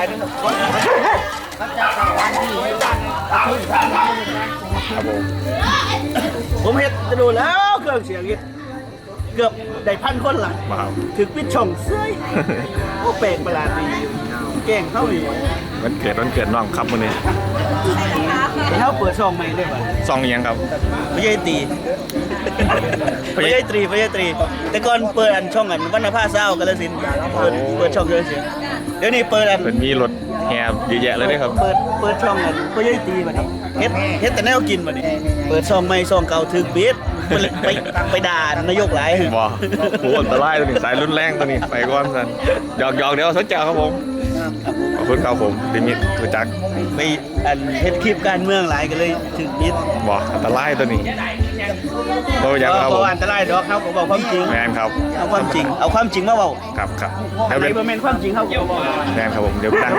ายด้วยครับครับผมผมเฮ็ดจะดูแล้วเครื่องเสียงเฮ็ดเกือบได้พันคนละมาครับถึงปิดช่องเสื้อยโอ้แปลกประหลาดดีแกล้งเข้าอีกวันเกิดวันเกิดน้องครับมื้อนี้เขาเปิดช่องใหม่ด้วยวะซองอิหยังครับพยายตีพยายตรีพยายตรี แต่ก่อนเปิดอันช่องอันวันนภาเศร้ากาลสินธุ์เปิดเปิดช่องเยอะสิ เดี๋ยวนี้เปิดอันเพิ่นมีรถแห่เยอะแยะเลยเด้ครับ เปิดเปิดช่องอันพยายตีบัดนี้เฮ็ดเฮ็ดแต่แนวกินบัดนี้ เปิดช่องใหม่ช่องเก่าถึกปิดไปไปไปด่านายกหลายบ่โหอันตรายตัวนี้สายรุนแรงตัวนี้ไปก่อนสันหยอกหยอกเดี๋ยวสนใจครับผม ขอบคุณครับผมดิมิตรู้จักไปอันเฮ็ดคลิปการเมืองหลายก็เลยถึกปิดบ่อันตรายตัวนี้บ่อเพยังครับผราะมว่าอันตรายดอกเขาก็บอกความจริงแมนครับเอาความจริงเอาความจริงมาเว้าครับครับอัแล้วนไหนเป็นบ่แม่นความจริงเขาก็บ่เว้าแมนครับผมเดี๋ยวตั้ง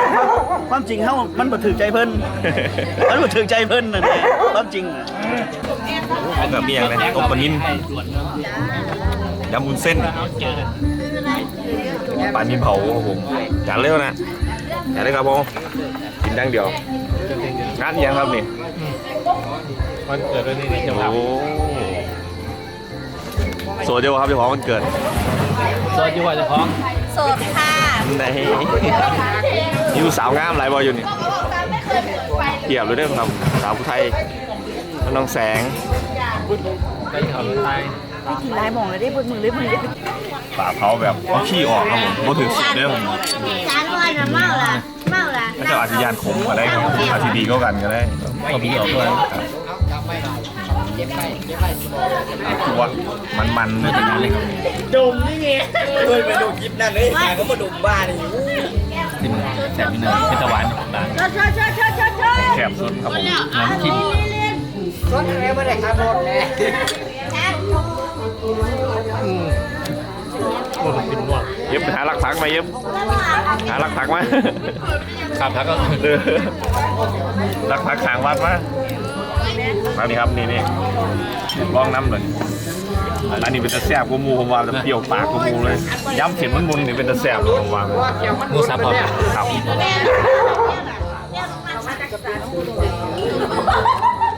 ความจริงเขามันบ่ถือใจเพิ่นมันบ่ถือใจเพิ่นนั่นแหละความจริงน่ะแบบมีอย่างไรต้มปลานิ่มยำมุนเส้นปลานิ่มเผาครับผมจานเร็วนะ จานเลยครับผมกินดังเดียว งานอิหยังครับนี่วันเกิดวันนี้จะโอ้โซเดียวครับเจ้าของวันเกิดซอยจังหวัดจะคล้องโสดค่ะในนี่สาวงามหลายบอยอยู่นี่เกียบเลยเด้อครับสาวผู้ไทยน้องแสงไปเขาไทยไม่กินลายหมองเลยได้บนมือเลยมือเลย ป่าเผาแบบเอาขี้ออกครับผมบ่ถึงสุดเด้อผมจานวันนะเมาละเมาละถ้าจะอาจจะยานขมก็ได้ครับอาจจะดีก็กันก็ได้ก็มีออกด้วยตัวมันๆเลยเป็นอะไรครับด้วยไปดูคลิปนั่นเลยหาเขามาดุบ้านี่กินแสบนิดนึงเป็นตะวันต่างชดชดชดชดชดชดแคบสุดครับผมน้ำจิ้มชดแล้วไม่ได้ครับรถเลย เย็บหาหลักพักมาเย็บหาหลักพักมาครับแล้วก็เออหลักพักขางวัดมามานี่ครับนี่นี่ลองน้ำเลยอันนี้เป็นตะแซ่บกูมูผมว่าจะเปรี้ยวปากกูมูเลยย้ำเข็มมันมุนนี่เป็นตะแซ่บผมว่าเลยมูซับพอครับ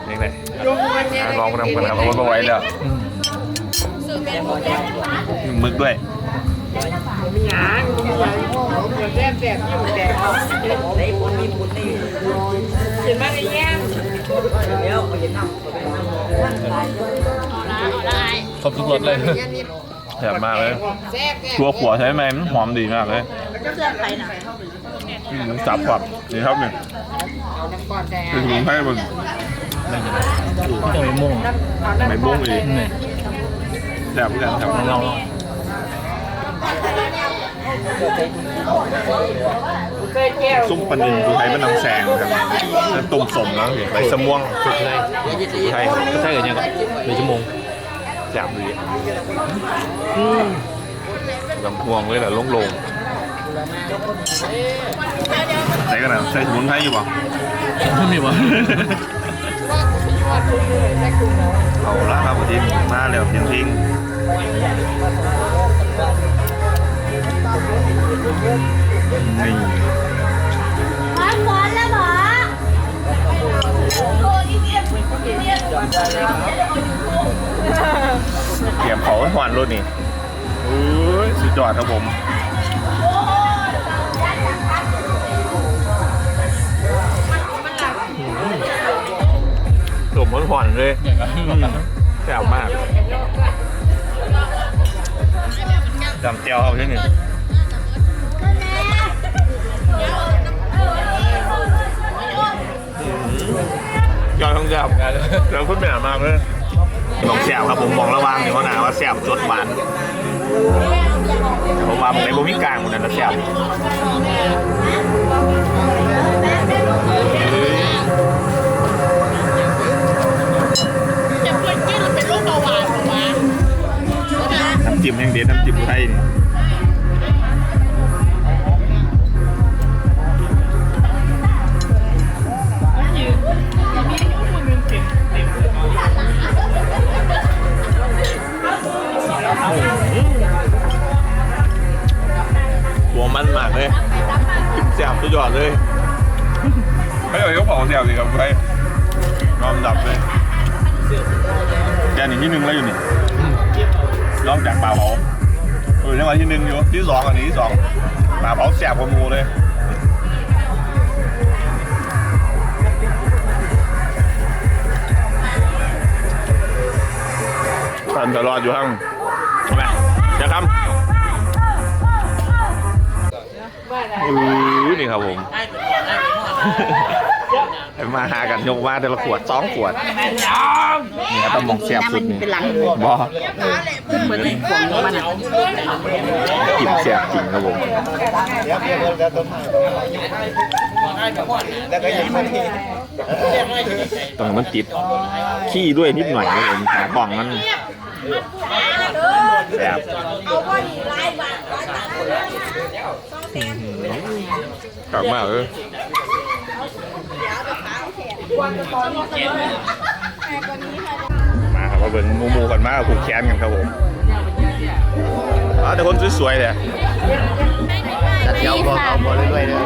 นี่เลยลองนำกันครับเพราะว่าไม่ไหวแล้วมึกด้วยครบทุกรสเลยแซ่บมากเลยตัวขัวใช่ไหมมันหอมดีมากเลยเสื้อไปนะอืมจับแบบนี่ครับนี่คือสมุนไพรมึงจะไม่ม่วงไม่บ้งอีกนี่แซ่บเหมือนกันครับลองลอง ซุปปลานิลดูไทยมันน้ำแสงครับแล้วตุ่มสมแล้วใบสม่วงสุดเลยไทยก็ใช่กันยังก็หนึ่งชั่วโมงแซ่บดีลำพวงเลยแหละโล่งๆใส่กันนะใส่สมุนไพรอยู่ป่ะไม่มีวะเอาละครับทีมมาแล้วทิ้งทิ้ง นี่ร้อนร้อนแล้วหรอเตรียมเผาหวานรถนี่โอ้ยสุดยอดครับผมสมมันหวานเลยแซ่บมากจำเจียวเอาใช่ไหม ยอดทั้งแซ่บแล้วคุณแม่มากเลยลองแซ่บครับผมมองระวังเดี๋ยวเขาหนาว่าแซ่บจดหวานผมว่าในบ่มีกลางหมดนั่นนะแซ่บน้ำจิ้มแห้งเด็ดน้ำจิ้มไทยนี่ มันมากเลยยอดเลยไม่เอาเขาบอกเสียบสิครับไปนอนดับเลยแกนี่ที่หนึ่งแล้วอยู่นี่ลองจากปลาเผาเออนี่มาที่หนึ่งอยู่ที่สองอันนี้ที่สองปลาเผาแสบกว่าหมูเลยท่านตลอดอยู่ข้างไปจะทำ อือนี่ครับผมมาหากันยกมาแต่ละขวดสองขวดนี่ครับต้องมองแซ่บสุดนี่เป็นหลังบอเหมือนขวงมันอะกินแซ่บจริงครับผมแล้วก็ยังไม่มีต้องให้มันติดขี้ด้วยนิดหน่อยครับผมหาของมันแซ่บ กลับมาเออมาครับมาเบิ่งหมูหมูกันมาผูกแขนกันครับผมอ๋อแต่คนสวยๆเลยตัดเดียวบอกเอาบอลเรื่อยๆเลย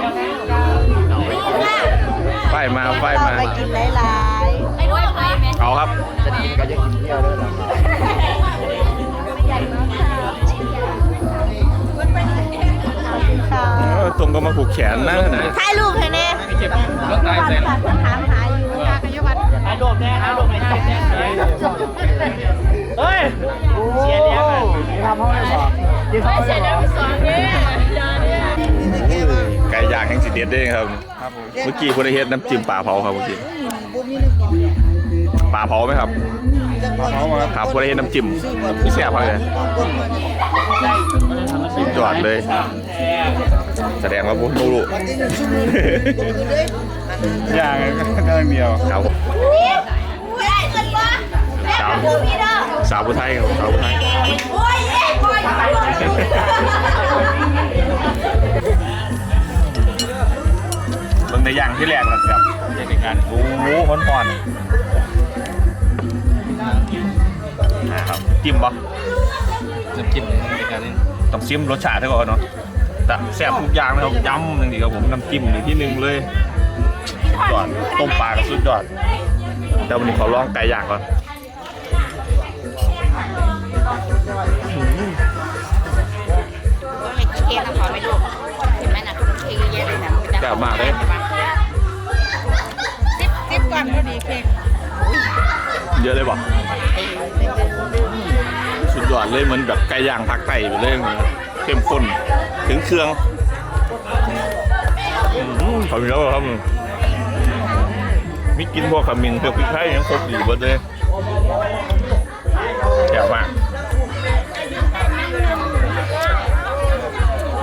ไฟมาไฟมาไปกินหลายๆไปด้วยไหมเอาครับจะกินก็จะกินเที่ยวเลยนะค่ะ ก็มาผูกแขนนะนะถ่ายรูปให้แน่รถตายเสร็จถามหาอยู่ค่ะกยวัฒน์ถ่ายโดมแน่ถ่ายโดมแน่เฮ้ยเสียเลี้ยงอะนี่ทำห้องได้สองนี่ทำห้องได้สองไก่ย่างแห่งสิเด็ดเด้ครับ เมื่อกี้คุณได้เฮ็ดน้ำจิ้มปลาเผาครับเมื่อกี้ปลาเผาไหมครับ ครับคุณได้เฮ็ดน้ำจิ้มพี่แซ่บครับเลยสุดยอดเลย แสดงว่าบุญรู้ย่างก็เดียวครับผมได้เงินปะแม่ดูพี่เด้อสาวผู้ไทยครับสาวผู้ไทยโอ้ยเอ้ยโอ้ยเบิ่งในย่างที่แรกแล้วครับในการโอ้โหฮ้อนๆน จิ้มบ่น้ำจิ้มในการนี้ต้องชิมรสชาติให้ก่อนเนาะแต่แซ่บทุกอย่างนะครับยำอย่างนี้ครับผมน้ำจิ้มนี่ที่หนึ่งเลยสุดยอดต้มปลาก็สุดยอดแต่วันนี้ขอลองไก่ย่างก่อนเค้กน้ำหอมไม่ดูเห็นไหมน่ะเค้กเยอะเลยนะแซ่บมากเลยสิบสิบก่อนพอดีเค้กเยอะเลยบ่สุดย อดเลยเหมือนแบบไก่ย่างภาคใต้ไปเลยนี่เข้มข้นถึงเครื่องอืมขอบคุณครับผมมีกินพวกขมิ้นพวกพริกไทยยังครบอยู่เบิดเลยแซ่บมาก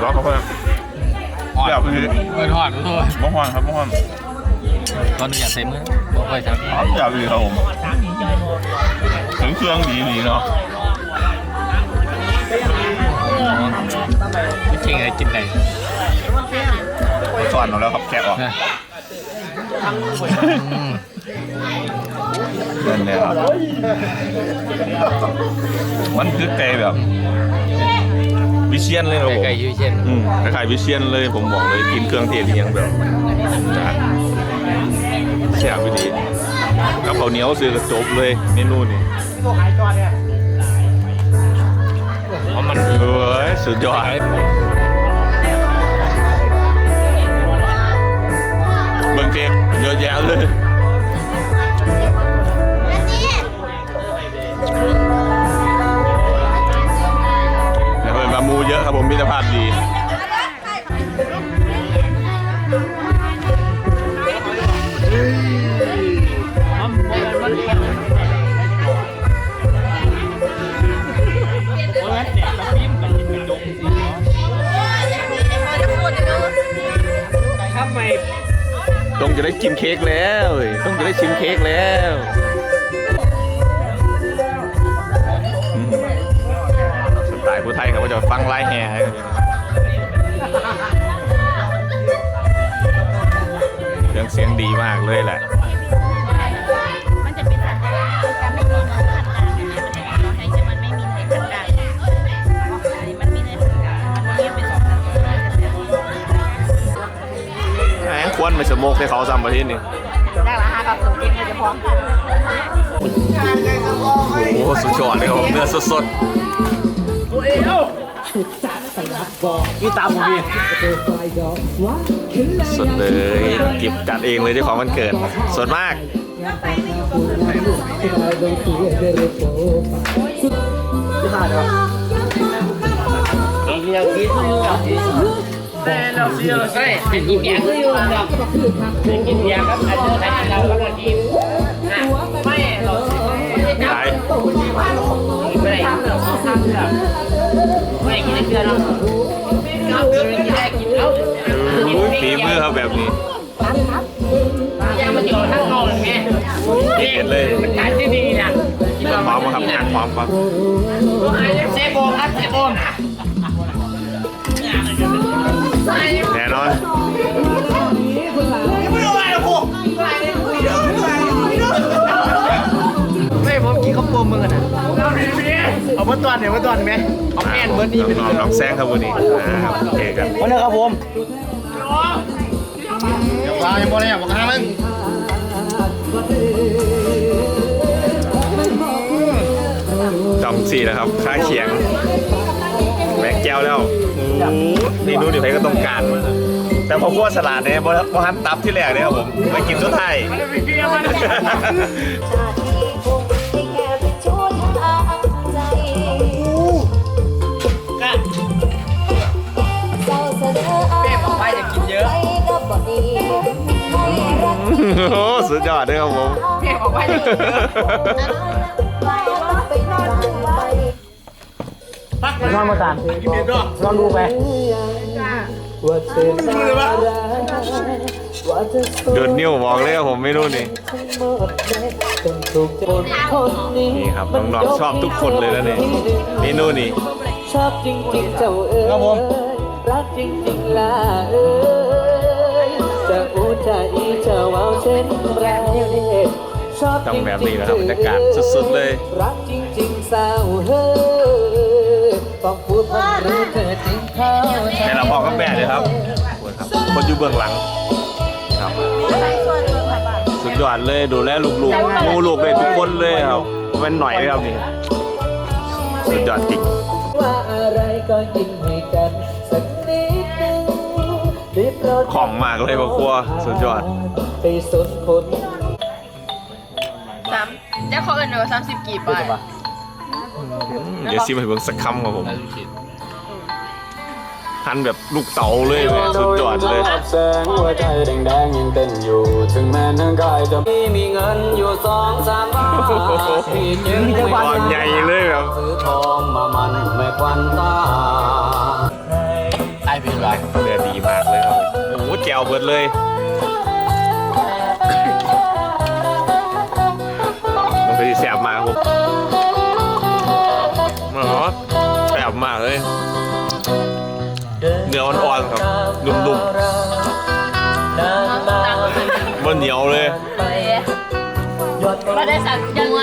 ร้องเขาเพิ่มอ่อนแบบนี้เปิดหอดโทษมะฮวนครับมะฮวนตอนนี้อยากเต็มเลยบอกไปครับอ๋ออยากดีครับผมถึงเครื่องดีดีเนาะ งอะไรกินไหนสอนเราแล้วครับแกะออกนะเดินเลยครับ มันคือไก่แบบ วิเชียนเลยครับผม ไก่ยูเช่นอืมคล้ายๆวิเชียนเลยผมบอกเลยกินเครื่องเทศอิหยังแบบจัดแซ่บไปดีกับข้าวเหนียวซื้อกระจบเลยเมนูนี่เพราะมันเฮ้ยสุดยอด เด็กเยอะแยะเลยเดี๋ยวเป็นมามูเยอะครับผมมิตรภาพดี ชิมเค้กแล้วต้องจะได้ชิมเค้กแล้วสไตล์ผู้ไทยครับว่าจะฟังไล่แห่ให้เครื่องเสียงดีมากเลยแหละ ควนไม่สมกให้เขาซ้ำประเทศนี่ได้ละห้ากับสูงกินมันจะพร้อมโอ้สุดยอดเลยครับผมเนื้อสดพี่ตามผมพี่ๆสดเลยเก็บจัดเองเลยที่ของมันเกิดสดมาก เป็นกินเบียร์คืออยู่ครับเป็นกินเบียร์ครับอาจจะใช้เราก็ต้องกินนะไม่เราขายไม่ได้เราทำแบบไม่กินเกลือเราเรากินได้กินเอาอุ้ยฝีมือครับแบบนี้ยังมันอยู่ทั้งนอกเลยแม่เห็นเลยมันการที่ดีนะพร้อมครับงานพร้อมครับเซโบครับเซโบแน่น อนไม่ผมกินข้าวปมมึงอะนะเอามาตอนเดี๋ยวมาตอนไหมเอาแม่นเบิร์ดนี่น้องน้องแซงครับวันนี้อ่าครับโอเคครับวันนี้ครับผมวางยังบ่ได้ยังบ่ค้างมึงจำสี่นะครับ ค่าเขียง แบกแก้วแล้วโอ้โหนี่นู่นนี่ใครก็ต้องการ แต่พอพวกสลัดเนี่ยบอฮันตับที่แรกเนี่ยครับผมไปกินสุดท้ายแม่บอกว่าจะกินเยอะโอ้สุดยอดเลยครับผมแม่บอกว่า นเยอะนอนมาตานนอนดูไปเดินนิ้วบอกเลยครับผมไม่รู้นี่นี่ครับน้องๆชอบทุกคนเลยนะนี่นี่นู่นนี่ชอบจริงๆเจ้าเอ๋ยครับผมรักจริงๆล่ะเอ๋ยจะอู้จะอีจะว้าวเช่นไรชอบต้องแบบนี้นะครับบรรยากาศสุดๆเลย รักจริงๆสาวเฮ้ยต้อง พูดพันรู้เธอจริงเข้าใจแต่เราบอกกับแม่เลยครับครับ คนอยู่เบื้องหลังครับ สุดยอดเลยดูแลลูกๆงูลูกเลยทุกคนเลยครับเป็นหน่อยเลยครับนี่สุดยอดจริงว่าอะไรก็ยิ้มให้กันสักนิดนึงรีบโปรดของมากเลยพ่อครัวสุดยอดไปสนคนสามเจ้าเขาเอิญว่าสามสิบกี่บาท เดี๋ยวซิมให้เบิ่งสักคำครับผมทันแบบลูกเต๋าเลยแม่สุดยอดเลยแสงหัวใจแดงๆยังเต้นอยู่ ถึงแม้ทั้งกายจะไม่มีเงินอยู่สองสามบาทพี่จึงไม่ก้อนใหญ่เลยครับซื้อทองมามันไม่ควันตาไอพี่รักเนื้อดีมากเลยครับโอ้แจวเบิดเลยมันเป็นแสบมากครับ เลยเนื้ออ่อนๆครับ นุ่มๆมันเหนียวเลย มาได้สั่งยังไง